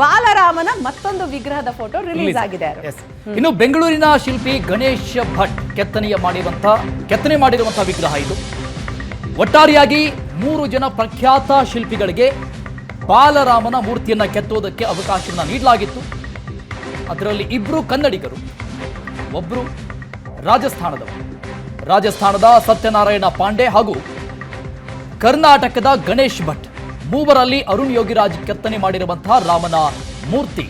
ಬಾಲರಾಮನ ಮತ್ತೊಂದು ವಿಗ್ರಹದ photo release ಆಗಿದೆ. ಇನ್ನು ಬೆಂಗಳೂರಿನ ಶಿಲ್ಪಿ ಗಣೇಶ ಭಟ್ ಕೆತ್ತನೆಯ ಮಾಡಿರುವಂತ ಕೆತ್ತನೆ ಮಾಡಿರುವಂತಹ ವಿಗ್ರಹ ಇದು. ಒಟ್ಟಾರೆಯಾಗಿ ಮೂರು ಜನ ಪ್ರಖ್ಯಾತ ಶಿಲ್ಪಿಗಳಿಗೆ ಬಾಲರಾಮನ ಮೂರ್ತಿಯನ್ನ ಕೆತ್ತೋದಕ್ಕೆ ಅವಕಾಶವನ್ನ ನೀಡಲಾಗಿತ್ತು. ಅದರಲ್ಲಿ ಇಬ್ರು ಕನ್ನಡಿಗರು ಒಬ್ರು ರಾಜಸ್ಥಾನದವರು. ರಾಜಸ್ಥಾನದ ಸತ್ಯನಾರಾಯಣ ಪಾಂಡೆ ಹಾಗೂ ಕರ್ನಾಟಕದ ಗಣೇಶ್ ಭಟ್. ಮೂವರಲ್ಲಿ ಅರುಣ್ ಯೋಗಿರಾಜ್ ಕೆತ್ತನೆ ಮಾಡಿರುವಂತಹ ರಾಮನ ಮೂರ್ತಿ,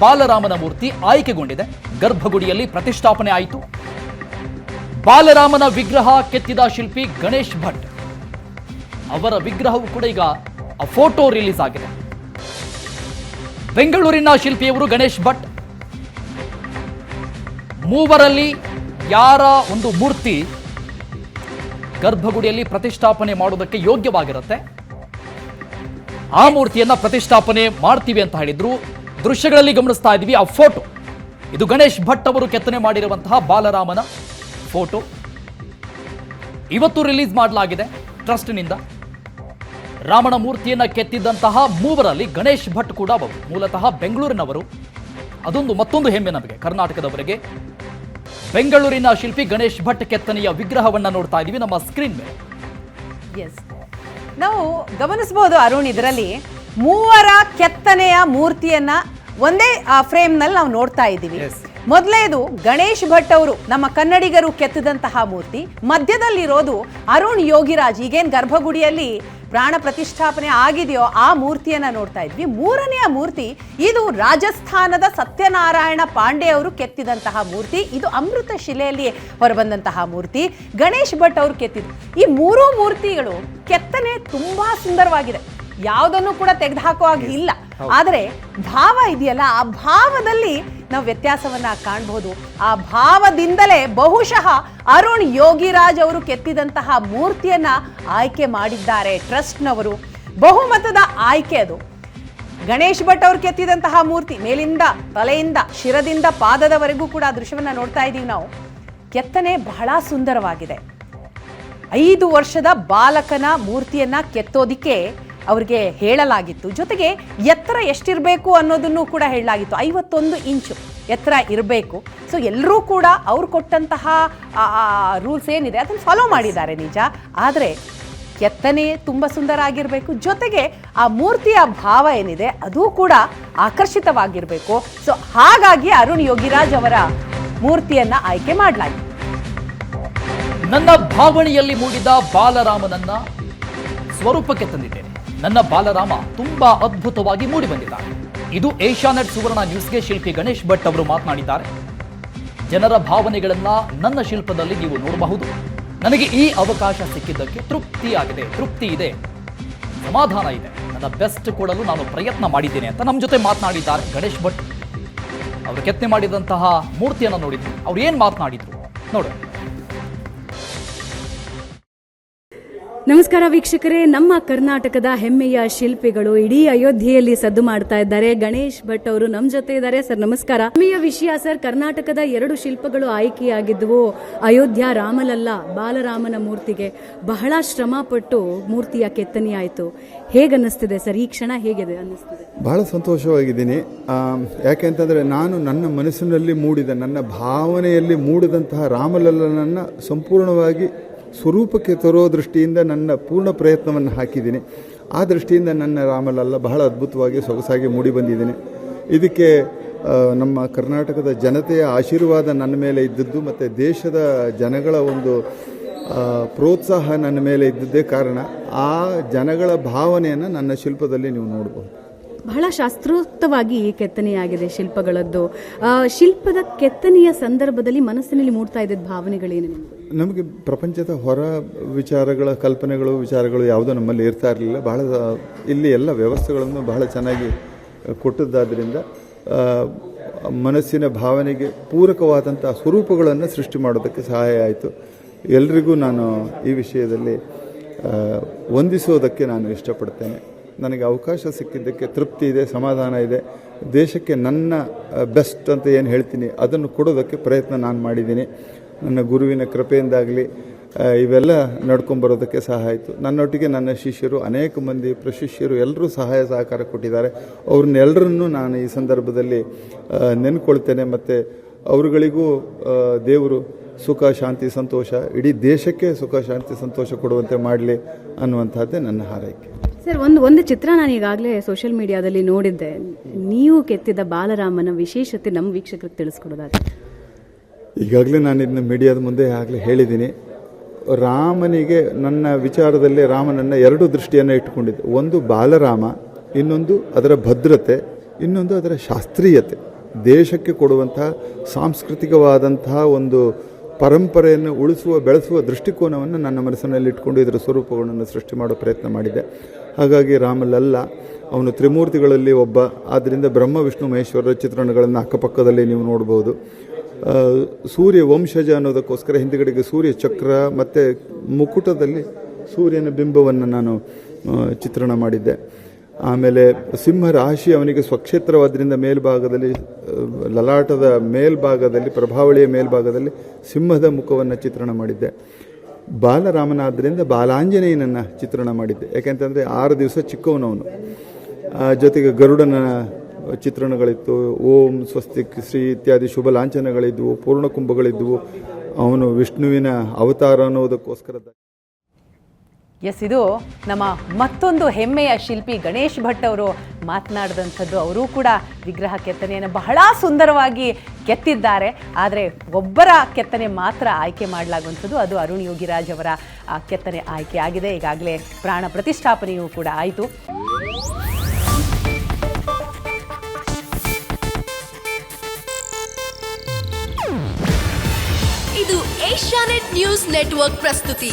ಬಾಲರಾಮನ ಮೂರ್ತಿ ಆಯ್ಕೆಗೊಂಡಿದೆ. ಗರ್ಭಗುಡಿಯಲ್ಲಿ ಪ್ರತಿಷ್ಠಾಪನೆ ಆಯಿತು. ಬಾಲರಾಮನ ವಿಗ್ರಹ ಕೆತ್ತಿದ ಶಿಲ್ಪಿ ಗಣೇಶ್ ಭಟ್. ಅವರ ವಿಗ್ರಹವು ಕೂಡ ಈಗ ಫೋಟೋ ರಿಲೀಸ್ ಆಗಿದೆ. ಬೆಂಗಳೂರಿನ ಶಿಲ್ಪಿಯವರು ಗಣೇಶ್ ಭಟ್. ಮೂವರಲ್ಲಿ ಯಾರ ಒಂದು ಮೂರ್ತಿ ಗರ್ಭಗುಡಿಯಲ್ಲಿ ಪ್ರತಿಷ್ಠಾಪನೆ ಮಾಡೋದಕ್ಕೆ ಯೋಗ್ಯವಾಗಿರುತ್ತೆ. ಆ ಮೂರ್ತಿಯನ್ನ ಪ್ರತಿಷ್ಠಾಪನೆ ಮಾಡ್ತೀವಿ ಅಂತ ಹೇಳಿದ್ರು. ದೃಶ್ಯಗಳಲ್ಲಿ ಗಮನಿಸ್ತಾ ಇದೀವಿ ಆ ಫೋಟೋ. ಇದು ಗಣೇಶ್ ಭಟ್ ಅವರು ಕೆತ್ತನೆ ಮಾಡಿರುವಂತಹ ಬಾಲರಾಮನ ಫೋಟೋ. ಇವತ್ತು ರಿಲೀಸ್ ಮಾಡಲಾಗಿದೆ ಟ್ರಸ್ಟ್ನಿಂದ. ರಾಮನ ಮೂರ್ತಿಯನ್ನ ಕೆತ್ತಿದ್ದಂತಹ ಮೂವರಲ್ಲಿ ಗಣೇಶ್ ಭಟ್ ಕೂಡ ಅವರು ಮೂಲತಃ ಬೆಂಗಳೂರಿನವರು. ಅದೊಂದು ಮತ್ತೊಂದು ಹೆಮ್ಮೆ ನಮಗೆ, ಕರ್ನಾಟಕದವರಿಗೆ. ಬೆಂಗಳೂರಿನ ಶಿಲ್ಪಿ ಗಣೇಶ್ ಭಟ್ ಕೆತ್ತನೆಯ ವಿಗ್ರಹವನ್ನ ನೋಡ್ತಾ ಇದ್ದೀವಿ ನಮ್ಮ ಸ್ಕ್ರೀನ್ ಮೇಲೆ. ನಾವು ಗಮನಿಸಬಹುದು ಅರುಣ್ ಇದರಲ್ಲಿ ಮೂವರ ಕೆತ್ತನೆಯ ಮೂರ್ತಿಯನ್ನ ಒಂದೇ ಫ್ರೇಮ್ನಲ್ಲಿ ನಾವು ನೋಡ್ತಾ ಇದ್ದೀವಿ. ಮೊದಲೇದು ಗಣೇಶ್ ಭಟ್ ಅವರು ನಮ್ಮ ಕನ್ನಡಿಗರು ಕೆತ್ತಿದಂತಹ ಮೂರ್ತಿ. ಮಧ್ಯದಲ್ಲಿರೋದು ಅರುಣ್ ಯೋಗಿರಾಜ್. ಈಗೇನ್ ಗರ್ಭಗುಡಿಯಲ್ಲಿ ಪ್ರಾಣ ಪ್ರತಿಷ್ಠಾಪನೆ ಆಗಿದೆಯೋ ಆ ಮೂರ್ತಿಯನ್ನ ನೋಡ್ತಾ ಇದ್ವಿ. ಮೂರನೆಯ ಮೂರ್ತಿ ಇದು ರಾಜಸ್ಥಾನದ ಸತ್ಯನಾರಾಯಣ ಪಾಂಡೆ ಅವರು ಕೆತ್ತಿದಂತಹ ಮೂರ್ತಿ. ಇದು ಅಮೃತ ಶಿಲೆಯಲ್ಲಿ ಹೊರಬಂದಂತಹ ಮೂರ್ತಿ. ಗಣೇಶ್ ಭಟ್ ಅವರು ಕೆತ್ತಿದ್ರು ಈ ಮೂರೂ ಮೂರ್ತಿಗಳು ಕೆತ್ತನೆ ತುಂಬಾ ಸುಂದರವಾಗಿದೆ. ಯಾವುದನ್ನು ಕೂಡ ತೆಗೆದುಹಾಕೋ ಹಾಗೆ ಇಲ್ಲ. ಆದರೆ ಭಾವ ಇದೆಯಲ್ಲ, ಆ ಭಾವದಲ್ಲಿ ನಾವು ವ್ಯತ್ಯಾಸವನ್ನ ಕಾಣಬಹುದು ಆ ಭಾವದಿಂದಲೇ ಬಹುಶಃ ಅರುಣ್ ಯೋಗಿರಾಜ್ ಅವರು ಕೆತ್ತಿದಂತಹ ಮೂರ್ತಿಯನ್ನ ಆಯ್ಕೆ ಮಾಡಿದ್ದಾರೆ ಟ್ರಸ್ಟ್ನವರು. ಬಹುಮತದ ಆಯ್ಕೆ ಅದು. ಗಣೇಶ್ ಭಟ್ ಅವರು ಕೆತ್ತಿದಂತಹ ಮೂರ್ತಿ, ಮೇಲಿಂದ ತಲೆಯಿಂದ, ಶಿರದಿಂದ ಪಾದದವರೆಗೂ ಕೂಡ ದೃಶ್ಯವನ್ನ ನೋಡ್ತಾ ಇದ್ದೀವಿ ನಾವು. ಕೆತ್ತನೆ ಬಹಳ ಸುಂದರವಾಗಿದೆ. ಐದು ವರ್ಷದ ಬಾಲಕನ ಮೂರ್ತಿಯನ್ನ ಕೆತ್ತೋದಿಕ್ಕೆ ಅವ್ರಿಗೆ ಹೇಳಲಾಗಿತ್ತು. ಜೊತೆಗೆ ಎತ್ತರ ಎಷ್ಟಿರಬೇಕು ಅನ್ನೋದನ್ನು ಕೂಡ ಹೇಳಲಾಗಿತ್ತು. ಐವತ್ತೊಂದು ಇಂಚು ಎತ್ತರ ಇರಬೇಕು. ಸೊ ಎಲ್ಲರೂ ಕೂಡ ಅವ್ರು ಕೊಟ್ಟಂತಹ ರೂಲ್ಸ್ ಏನಿದೆ ಅದನ್ನು ಫಾಲೋ ಮಾಡಿದ್ದಾರೆ ನಿಜ. ಆದರೆ ಕೆತ್ತನೆ ತುಂಬ ಸುಂದರ ಆಗಿರಬೇಕು. ಜೊತೆಗೆ ಆ ಮೂರ್ತಿಯ ಭಾವ ಏನಿದೆ ಅದು ಕೂಡ ಆಕರ್ಷಿತವಾಗಿರಬೇಕು. ಸೊ ಹಾಗಾಗಿ ಅರುಣ್ ಯೋಗಿರಾಜ್ ಅವರ ಮೂರ್ತಿಯನ್ನ ಆಯ್ಕೆ ಮಾಡಲಾಯಿತು ನನ್ನ ಭಾವನೆಯಲ್ಲಿ ಮೂಡಿದ ಬಾಲರಾಮನನ್ನ ಸ್ವರೂಪಕ್ಕೆ ತಂದಿದ್ದೇನೆ. ನನ್ನ ಬಾಲರಾಮ ತುಂಬಾ ಅದ್ಭುತವಾಗಿ ಮೂಡಿ ಬಂದಿದ್ದಾರೆ ಇದು ಏಷ್ಯಾನೆಟ್ ಸುವರ್ಣ ನ್ಯೂಸ್ಗೆ ಶಿಲ್ಪಿ ಗಣೇಶ್ ಭಟ್ ಅವರು ಮಾತನಾಡಿದ್ದಾರೆ. ಜನರ ಭಾವನೆಗಳನ್ನ ನನ್ನ ಶಿಲ್ಪದಲ್ಲಿ ನೀವು ನೋಡಬಹುದು. ನನಗೆ ಈ ಅವಕಾಶ ಸಿಕ್ಕಿದ್ದಕ್ಕೆ ತೃಪ್ತಿಯಾಗಿದೆ, ತೃಪ್ತಿ ಇದೆ. ಸಮಾಧಾನ ಇದೆ. ನನ್ನ ಬೆಸ್ಟ್ ಕೊಡಲು ನಾನು ಪ್ರಯತ್ನ ಮಾಡಿದ್ದೇನೆ ಅಂತ ನಮ್ಮ ಜೊತೆ ಮಾತನಾಡಿದ್ದಾರೆ ಗಣೇಶ್ ಭಟ್. ಅವರು ಕೆತ್ತನೆ ಮಾಡಿದಂತಹ ಮೂರ್ತಿಯನ್ನು ನೋಡಿದ್ರು ಅವ್ರು ಏನು ಮಾತನಾಡಿದ್ರು? ನೋಡು. ನಮಸ್ಕಾರ ವೀಕ್ಷಕರೇ. ನಮ್ಮ ಕರ್ನಾಟಕದ ಹೆಮ್ಮೆಯ ಶಿಲ್ಪಿಗಳು ಇಡೀ ಅಯೋಧ್ಯೆಯಲ್ಲಿ ಸದ್ದು ಮಾಡ್ತಾ ಇದ್ದಾರೆ. ಗಣೇಶ್ ಭಟ್ ಅವರು ನಮ್ಮ ಜೊತೆ ಇದ್ದಾರೆ. ಸರ್ ನಮಸ್ಕಾರ. ಹೆಮ್ಮೆಯ ವಿಷಯ ಸರ್ ಕರ್ನಾಟಕದ ಎರಡು ಶಿಲ್ಪಗಳು ಆಯ್ಕೆಯಾಗಿದ್ದವು ಅಯೋಧ್ಯ ರಾಮಲಲ್ಲ ಬಾಲರಾಮನ ಮೂರ್ತಿಗೆ ಬಹಳ ಶ್ರಮ ಪಟ್ಟು ಮೂರ್ತಿಯ ಕೆತ್ತನೆಯಾಯಿತು ಹೇಗನ್ನಿಸ್ತಿದೆ ಸರ್? ಈ ಕ್ಷಣ ಹೇಗಿದೆ ಅನ್ನಿಸ್ತಿದೆ? ಬಹಳ ಸಂತೋಷವಾಗಿದ್ದೀನಿ. ಆಮ್, ಯಾಕೆ ಅಂತಂದರೆ ನಾನು ನನ್ನ ಮನಸ್ಸಿನಲ್ಲಿ ಮೂಡಿದ ನನ್ನ ಭಾವನೆಯಲ್ಲಿ ಮೂಡಿದಂತಹ ರಾಮಲಲ್ಲನನ್ನು ಸಂಪೂರ್ಣವಾಗಿ ಸ್ವರೂಪಕ್ಕೆ ತರೋ ದೃಷ್ಟಿಯಿಂದ ನನ್ನ ಪೂರ್ಣ ಪ್ರಯತ್ನವನ್ನು ಹಾಕಿದ್ದೀನಿ. ಆ ದೃಷ್ಟಿಯಿಂದ ನನ್ನ ರಾಮಲಲ್ಲ ಬಹಳ ಅದ್ಭುತವಾಗಿ ಸೊಗಸಾಗಿ ಮೂಡಿ ಬಂದಿದ್ದೀನಿ. ಇದಕ್ಕೆ ನಮ್ಮ ಕರ್ನಾಟಕದ ಜನತೆಯ ಆಶೀರ್ವಾದ ನನ್ನ ಮೇಲೆ ಇದ್ದದ್ದು ಮತ್ತು ದೇಶದ ಜನಗಳ ಒಂದು ಪ್ರೋತ್ಸಾಹ ನನ್ನ ಮೇಲೆ ಇದ್ದದ್ದೇ ಕಾರಣ. ಆ ಜನಗಳ ಭಾವನೆಯನ್ನು ನನ್ನ ಶಿಲ್ಪದಲ್ಲಿ ನೀವು ನೋಡಬಹುದು ಬಹಳ ಶಾಸ್ತ್ರೋಕ್ತವಾಗಿ ಕೆತ್ತನೆಯಾಗಿದೆ ಶಿಲ್ಪಗಳದ್ದು. ಶಿಲ್ಪದ ಕೆತ್ತನೆಯ ಸಂದರ್ಭದಲ್ಲಿ ಮನಸ್ಸಿನಲ್ಲಿ ಮೂಡ್ತಾ ಇದ್ದ ಭಾವನೆಗಳೇನು ನಿಮ್ಗೆ? ಪ್ರಪಂಚದ ಹೊರ ವಿಚಾರಗಳ, ಕಲ್ಪನೆಗಳು, ವಿಚಾರಗಳು ಯಾವುದೋ ನಮ್ಮಲ್ಲಿ ಇರ್ತಾ ಇರಲಿಲ್ಲ. ಬಹಳ, ಇಲ್ಲಿ ಎಲ್ಲ ವ್ಯವಸ್ಥೆಗಳನ್ನು ಬಹಳ ಚೆನ್ನಾಗಿ ಕೊಟ್ಟದ್ದಾದ್ದರಿಂದ ಮನಸ್ಸಿನ ಭಾವನೆಗೆ ಪೂರಕವಾದಂಥ ಸ್ವರೂಪಗಳನ್ನು ಸೃಷ್ಟಿ ಮಾಡೋದಕ್ಕೆ ಸಹಾಯ ಆಯಿತು. ಎಲ್ರಿಗೂ ನಾನು ಈ ವಿಷಯದಲ್ಲಿ ವಂದಿಸೋದಕ್ಕೆ ನಾನು ಇಷ್ಟಪಡ್ತೇನೆ. ನನಗೆ ಅವಕಾಶ ಸಿಕ್ಕಿದ್ದಕ್ಕೆ ತೃಪ್ತಿ ಇದೆ, ಸಮಾಧಾನ ಇದೆ. ದೇಶಕ್ಕೆ ನನ್ನ ಬೆಸ್ಟ್ ಅಂತ ಏನು ಹೇಳ್ತೀನಿ, ಅದನ್ನು ಕೊಡೋದಕ್ಕೆ ಪ್ರಯತ್ನ ನಾನು ಮಾಡಿದ್ದೀನಿ. ನನ್ನ ಗುರುವಿನ ಕೃಪೆಯಿಂದಾಗಲಿ ಇವೆಲ್ಲ ನಡ್ಕೊಂಬರೋದಕ್ಕೆ ಸಹ ಆಯಿತು. ನನ್ನೊಟ್ಟಿಗೆ ನನ್ನ ಶಿಷ್ಯರು, ಅನೇಕ ಮಂದಿ ಪ್ರಶಿಷ್ಯರು ಎಲ್ಲರೂ ಸಹಾಯ ಸಹಕಾರ ಕೊಟ್ಟಿದ್ದಾರೆ. ಅವ್ರನ್ನೆಲ್ಲರನ್ನೂ ನಾನು ಈ ಸಂದರ್ಭದಲ್ಲಿ ನೆನ್ಕೊಳ್ತೇನೆ. ಮತ್ತು ಅವರುಗಳಿಗೂ ದೇವರು ಸುಖ, ಶಾಂತಿ, ಸಂತೋಷ, ಇಡೀ ದೇಶಕ್ಕೆ ಸುಖ, ಶಾಂತಿ, ಸಂತೋಷ ಕೊಡುವಂತೆ ಮಾಡಲಿ ಅನ್ನುವಂಥದ್ದೇ ನನ್ನ ಹಾರೈಕೆ. ಸರ್, ಒಂದು ಒಂದು ಚಿತ್ರ ನಾನು ಈಗಾಗಲೇ ಸೋಷಿಯಲ್ ಮೀಡಿಯಾದಲ್ಲಿ ನೋಡಿದ್ದೆ. ನೀವು ಕೆತ್ತಿದ ಬಾಲರಾಮನ ವಿಶೇಷತೆ ನಮ್ಮ ವೀಕ್ಷಕರಿಗೆ ತಿಳಿಸ್ಕೊಡೋದಾದ್ರೆ. ಈಗಾಗಲೇ ನಾನು ಇದನ್ನ ಮೀಡಿಯಾದ ಮುಂದೆ ಆಗಲೇ ಹೇಳಿದ್ದೀನಿ. ರಾಮನಿಗೆ ನನ್ನ ವಿಚಾರದಲ್ಲಿ ರಾಮನನ್ನ ಎರಡು ದೃಷ್ಟಿಯನ್ನು ಇಟ್ಟುಕೊಂಡಿದ್ದೆ. ಒಂದು ಬಾಲರಾಮ, ಇನ್ನೊಂದು ಅದರ ಭದ್ರತೆ, ಇನ್ನೊಂದು ಅದರ ಶಾಸ್ತ್ರೀಯತೆ. ದೇಶಕ್ಕೆ ಕೊಡುವಂತಹ ಸಾಂಸ್ಕೃತಿಕವಾದಂತಹ ಒಂದು ಪರಂಪರೆಯನ್ನು ಉಳಿಸುವ, ಬೆಳೆಸುವ ದೃಷ್ಟಿಕೋನವನ್ನು ನನ್ನ ಮನಸ್ಸಿನಲ್ಲಿ ಇಟ್ಕೊಂಡು ಇದರ ಸ್ವರೂಪಗಳನ್ನು ಸೃಷ್ಟಿ ಮಾಡೋ ಪ್ರಯತ್ನ ಮಾಡಿದೆ. ಹಾಗಾಗಿ ರಾಮಲಲ್ಲ, ಅವನು ತ್ರಿಮೂರ್ತಿಗಳಲ್ಲಿ ಒಬ್ಬ. ಆದ್ದರಿಂದ ಬ್ರಹ್ಮ, ವಿಷ್ಣು ಮಹೇಶ್ವರರ ಚಿತ್ರಣಗಳನ್ನು ಅಕ್ಕಪಕ್ಕದಲ್ಲಿ ನೀವು ನೋಡ್ಬೋದು. ಸೂರ್ಯ ವಂಶಜ ಅನ್ನೋದಕ್ಕೋಸ್ಕರ ಹಿಂದುಗಡೆಗೆ ಸೂರ್ಯ ಚಕ್ರ ಮತ್ತು ಮುಕುಟದಲ್ಲಿ ಸೂರ್ಯನ ಬಿಂಬವನ್ನು ನಾನು ಚಿತ್ರಣ ಮಾಡಿದ್ದೆ. ಆಮೇಲೆ ಸಿಂಹ ರಾಶಿ ಅವನಿಗೆ ಸ್ವಕ್ಷೇತ್ರವಾದ್ರಿಂದ ಮೇಲ್ಭಾಗದಲ್ಲಿ ಲಲಾಟದ ಮೇಲ್ಭಾಗದಲ್ಲಿ, ಪ್ರಭಾವಳಿಯ ಮೇಲ್ಭಾಗದಲ್ಲಿ ಸಿಂಹದ ಮುಖವನ್ನು ಚಿತ್ರಣ ಮಾಡಿದ್ದೆ. ಬಾಲರಾಮನಾದ್ದರಿಂದ ಬಾಲಾಂಜನೇಯನನ್ನು ಚಿತ್ರಣ ಮಾಡಿದ್ದೆ. ಯಾಕೆಂತಂದರೆ ಆರು ದಿವಸ ಚಿಕ್ಕವನವನು. ಜೊತೆಗೆ ಗರುಡನ ಚಿತ್ರಣಗಳಿತ್ತು. ಓಂ ಸ್ವಸ್ತಿ ಶ್ರೀ ಇತ್ಯಾದಿ ಶುಭ ಲಾಂಛನಗಳಿದ್ವು ಪೂರ್ಣಕುಂಭಗಳಿದ್ವು ಅವನು ವಿಷ್ಣುವಿನ ಅವತಾರ ಅನ್ನೋದಕ್ಕೋಸ್ಕರ ಎಸ್ ಇದು ನಮ್ಮ ಮತ್ತೊಂದು ಹೆಮ್ಮೆಯ ಶಿಲ್ಪಿ ಗಣೇಶ್ ಭಟ್ ಅವರು ಮಾತನಾಡಿದಂಥದ್ದು. ಅವರು ಕೂಡ ವಿಗ್ರಹ ಕೆತ್ತನೆಯನ್ನು ಬಹಳ ಸುಂದರವಾಗಿ ಕೆತ್ತಿದ್ದಾರೆ. ಆದರೆ ಒಬ್ಬರ ಕೆತ್ತನೆ ಮಾತ್ರ ಆಯ್ಕೆ ಮಾಡಲಾಗುವಂಥದ್ದು. ಅದು ಅರುಣ್ ಯೋಗಿರಾಜ್ ಅವರ ಕೆತ್ತನೆ ಆಯ್ಕೆ ಆಗಿದೆ. ಈಗಾಗಲೇ ಪ್ರಾಣ ಪ್ರತಿಷ್ಠಾಪನೆಯೂ ಕೂಡ ಆಯಿತು. ಇದು ಏಷ್ಯಾನೆಟ್ ನ್ಯೂಸ್ ನೆಟ್ವರ್ಕ್ ಪ್ರಸ್ತುತಿ.